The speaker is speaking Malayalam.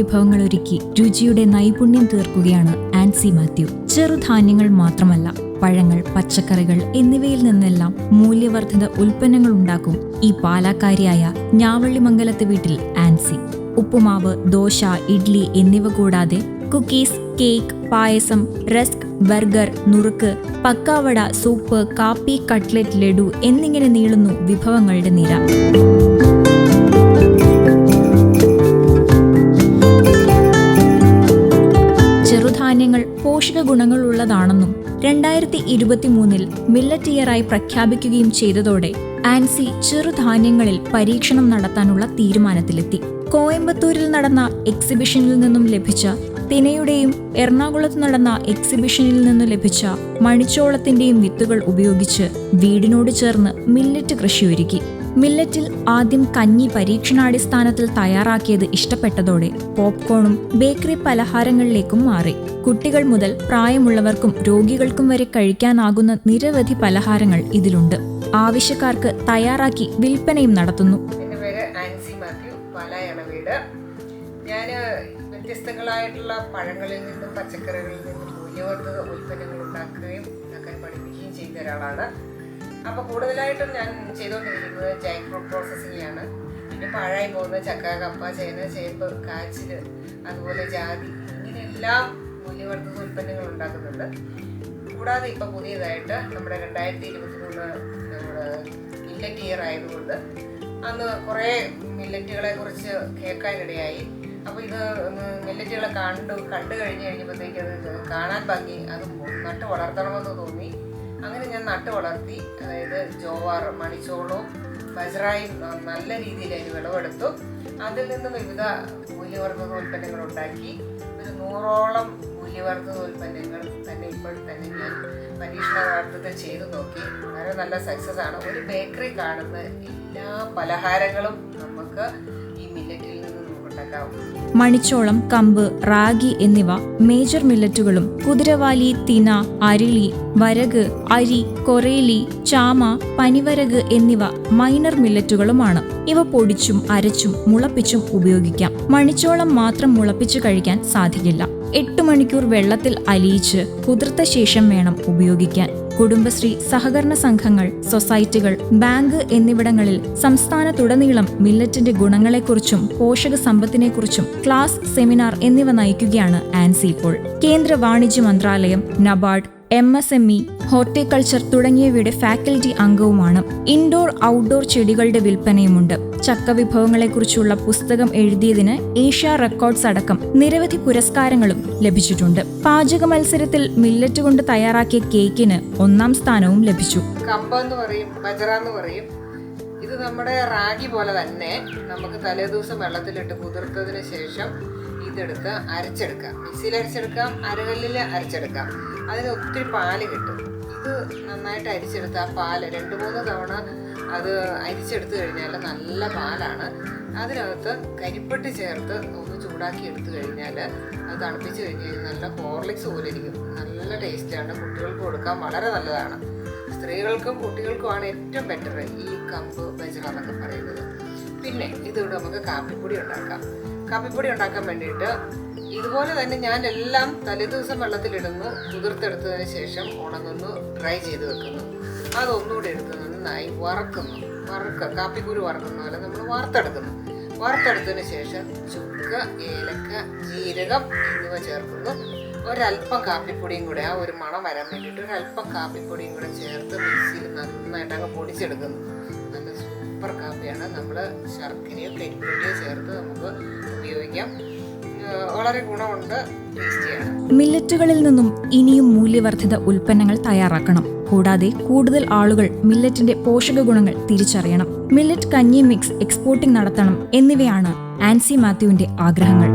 വിഭവങ്ങൾ ഒരുക്കി രുചിയുടെ നൈപുണ്യം തീർക്കുകയാണ് ആൻസി മാത്യു. ചെറുധാന്യങ്ങൾ മാത്രമല്ല പഴങ്ങൾ പച്ചക്കറികൾ എന്നിവയിൽ നിന്നെല്ലാം മൂല്യവർദ്ധിത ഉൽപ്പന്നങ്ങൾ ഉണ്ടാക്കും ഈ പാലാക്കാരിയായ ഞാവള്ളിമംഗലത്തെ വീട്ടിൽ ആൻസി. ഉപ്പുമാവ് ദോശ ഇഡ്ലി എന്നിവ കൂടാതെ cookies cake payasam rusk burger നുറുക്ക് പക്കാവട സൂപ്പ് കാപ്പി കട്ട്ലറ്റ് ലഡു എന്നിങ്ങനെ നീളുന്നു വിഭവങ്ങളുടെ നിര. രണ്ടായിരത്തി ഇരുപത്തിമൂന്നിൽ മില്ലറ്റ് ഇയറായി പ്രഖ്യാപിക്കുകയും ചെയ്തതോടെ ആൻസി ചെറുധാന്യങ്ങളിൽ പരീക്ഷണം നടത്താനുള്ള തീരുമാനത്തിലെത്തി. കോയമ്പത്തൂരിൽ നടന്ന എക്സിബിഷനിൽ നിന്നും ലഭിച്ച തിനയുടെയും എറണാകുളത്ത് നടന്ന എക്സിബിഷനിൽ നിന്നും ലഭിച്ച മണിച്ചോളത്തിന്റെയും വിത്തുകൾ ഉപയോഗിച്ച് വീടിനോട് ചേർന്ന് മില്ലറ്റ് കൃഷിയൊരുക്കി. മില്ലറ്റിൽ ആദ്യം കഞ്ഞി പരീക്ഷണാടിസ്ഥാനത്തിൽ തയ്യാറാക്കിയത് ഇഷ്ടപ്പെട്ടതോടെ പോപ്കോണും ബേക്കറി പലഹാരങ്ങളിലേക്കും മാറി. കുട്ടികൾ മുതൽ പ്രായമുള്ളവർക്കും രോഗികൾക്കും വരെ കഴിക്കാനാകുന്ന നിരവധി പലഹാരങ്ങൾ ഇതിലുണ്ട്. ആവശ്യക്കാർക്ക് തയ്യാറാക്കി വിൽപ്പനയും നടത്തുന്നു. ഞാൻ വ്യത്യസ്തങ്ങളായിട്ടുള്ള പഴങ്ങളിൽ നിന്നും പച്ചക്കറികളിൽ നിന്നും മൂല്യവർദ്ധിത ഉൽപ്പന്നങ്ങൾ ഉണ്ടാക്കുകയും ഉണ്ടാക്കാൻ പഠിപ്പിക്കുകയും ചെയ്യുന്ന ഒരാളാണ്. അപ്പോൾ കൂടുതലായിട്ടും ഞാൻ ചെയ്തുകൊണ്ടിരിക്കുന്നത് ജൈക്രോ പ്രോസസ്സിംഗ് ആണ് പിന്നെ പാഴായി പോകുന്ന ചക്ക കപ്പ ചേന ചേമ്പ് കാച്ചിൽ അതുപോലെ ജാതി ഇങ്ങനെയെല്ലാം മൂല്യവർദ്ധിത ഉൽപ്പന്നങ്ങൾ ഉണ്ടാക്കുന്നുണ്ട്. കൂടാതെ ഇപ്പോൾ പുതിയതായിട്ട് നമ്മുടെ രണ്ടായിരത്തി ഇരുപത്തി മൂന്ന് നമ്മുടെ മില്ലറ്റ് ഇയർ ആയതുകൊണ്ട് അന്ന് കുറേ മില്ലറ്റുകളെ കുറിച്ച് കേൾക്കാനിടയായി. അപ്പോൾ ഇത് മില്ലറ്റുകളെ കണ്ടു കണ്ടു കഴിഞ്ഞ് കഴിഞ്ഞപ്പോഴത്തേക്ക് അത് കാണാൻ ഭംഗി അത് നട്ട് വളർത്തണമെന്ന് തോന്നി. അങ്ങനെ ഞാൻ നട്ടു വളർത്തി അതായത് ജോവാർ മണിച്ചോളവും ബജ്രായും നല്ല രീതിയിൽ അതിന് വിളവെടുത്തു. അതിൽ നിന്ന് വിവിധ മൂല്യവർദ്ധക ഉൽപ്പന്നങ്ങൾ ഉണ്ടാക്കി. ഒരു നൂറോളം മൂല്യവർദ്ധക ഉൽപ്പന്നങ്ങൾ തന്നെ ഇപ്പോൾ തന്നെ ഞാൻ പരീക്ഷണാർത്ഥത്തിൽ ചെയ്തു നോക്കി. വളരെ നല്ല സക്സസ് ആണ്. ഒരു ബേക്കറി കാണുന്ന എല്ലാ പലഹാരങ്ങളും നമുക്ക് ഈ മില്ലറ്റിൽ നിന്ന് മണിച്ചോളം കമ്പ് റാഗി എന്നിവ മേജർ മില്ലറ്റുകളും കുതിരവാലി തിന അരിളി വരക് അരി കൊറേലി ചാമ പനിവരക് എന്നിവ മൈനർ മില്ലറ്റുകളുമാണ്. ഇവ പൊടിച്ചും അരച്ചും മുളപ്പിച്ചും ഉപയോഗിക്കാം. മണിച്ചോളം മാത്രം മുളപ്പിച്ചു കഴിക്കാൻ സാധിക്കില്ല. എട്ട് മണിക്കൂർ വെള്ളത്തിൽ അലിയിച്ച് കുതിർത്ത ശേഷം വേണം ഉപയോഗിക്കാൻ. കുടുംബശ്രീ സഹകരണ സംഘങ്ങൾ സൊസൈറ്റികൾ ബാങ്ക് എന്നിവിടങ്ങളിൽ സംസ്ഥാനത്തുടനീളം മില്ലറ്റിന്റെ ഗുണങ്ങളെക്കുറിച്ചും പോഷക സമ്പത്തിനെക്കുറിച്ചും ക്ലാസ് സെമിനാർ എന്നിവ നയിക്കുകയാണ് ആൻസി ഇപ്പോൾ. കേന്ദ്ര വാണിജ്യ മന്ത്രാലയം NABARD M S M E horticulture തുടങ്ങിയവയുടെ ഫാക്കൽറ്റി അംഗവുമാണ്. ഇൻഡോർ ഔട്ട്ഡോർ ചെടികളുടെ വിൽപ്പനയുമുണ്ട്. ചക്ക വിഭവങ്ങളെക്കുറിച്ചുള്ള പുസ്തകം എഴുതിയതിന് ഏഷ്യ റെക്കോർഡ്സ് അടക്കം നിരവധി പുരസ്കാരങ്ങളും ലഭിച്ചിട്ടുണ്ട്. പാചക മത്സരത്തിൽ മില്ലറ്റ് കൊണ്ട് തയ്യാറാക്കിയ കേക്കിന് ഒന്നാം സ്ഥാനവും ലഭിച്ചു. എന്ന് പറയും ബജറ എന്ന് പറയും. ഇത് നമ്മുടെ റാഗി പോലെ തന്നെ നമുക്ക് തലേദിവസം വെള്ളത്തിലിട്ട് കുതിർത്തതിന് ശേഷം ഇതെടുത്ത് അരച്ചെടുക്കാം മിക്സിയിൽ അരച്ചെടുക്കാം അരകല്ലിൽ അരച്ചെടുക്കാം. അതിന് ഒത്തിരി പാൽ കിട്ടും. ഇത് നന്നായിട്ട് അരിച്ചെടുത്ത് ആ പാൽ രണ്ട് മൂന്ന് തവണ അത് അരിച്ചെടുത്തു കഴിഞ്ഞാൽ നല്ല പാലാണ്. അതിനകത്ത് കരിപ്പെട്ട് ചേർത്ത് ഒന്ന് ചൂടാക്കി എടുത്തു കഴിഞ്ഞാൽ അത് തണുപ്പിച്ച് കഴിഞ്ഞ് കഴിഞ്ഞാൽ നല്ല ഹോർലിക്സ് പോലെ ഇരിക്കും. നല്ല ടേസ്റ്റാണ്. കുട്ടികൾക്ക് കൊടുക്കാൻ വളരെ നല്ലതാണ്. സ്ത്രീകൾക്കും കുട്ടികൾക്കുമാണ് ഏറ്റവും ബെറ്റർ ഈ കമ്പ് ബജറ എന്നൊക്കെ പറയുന്നത്. പിന്നെ ഇതിവിടെ നമുക്ക് കാപ്പിപ്പൊടി ഉണ്ടാക്കാം. കാപ്പിപ്പൊടി ഉണ്ടാക്കാൻ വേണ്ടിയിട്ട് ഇതുപോലെ തന്നെ ഞാൻ എല്ലാം തലേദിവസം വെള്ളത്തിലിടുന്നു കുതിർത്തെടുത്തതിന് ശേഷം ഉണങ്ങുന്നു ഡ്രൈ ചെയ്ത് വെക്കുന്നു. അതൊന്നുകൂടി എടുത്ത് നന്നായി വറക്കുന്നു. വറുക്കുക കാപ്പിക്കുരു വറക്കുന്ന പോലെ നമ്മൾ വറുത്തെടുക്കുന്നു. വറുത്തെടുത്തതിന് ശേഷം ചുക്ക് ഏലക്ക ജീരകം എന്നിവ ചേർക്കുന്നു. ഒരല്പം കാപ്പിപ്പൊടിയും കൂടെ ആ ഒരു മണം വരാൻ വേണ്ടിയിട്ട് ഒരല്പം കാപ്പിപ്പൊടിയും കൂടെ ചേർത്ത് മിക്സിയിൽ നന്നായിട്ട് അങ്ങ് പൊടിച്ചെടുക്കുന്നു. നല്ല സൂപ്പർ കാപ്പിയാണ്. നമ്മൾ ശർക്കരയോ കരിപ്പൊടിയോ ചേർത്ത് നമുക്ക് ഉപയോഗിക്കാം. വളരെ ഗുണമുണ്ട് മില്ലറ്റുകളിൽ നിന്നും ഇനിയും മൂല്യവർദ്ധിത ഉൽപ്പന്നങ്ങൾ തയ്യാറാക്കണം. കൂടാതെ കൂടുതൽ ആളുകൾ മില്ലറ്റിന്റെ പോഷക ഗുണങ്ങൾ തിരിച്ചറിയണം. മില്ലറ്റ് കഞ്ഞി മിക്സ് എക്സ്പോർട്ടിംഗ് നടത്തണം എന്നിവയാണ് ആൻസി മാത്യുവിന്റെ ആഗ്രഹങ്ങൾ.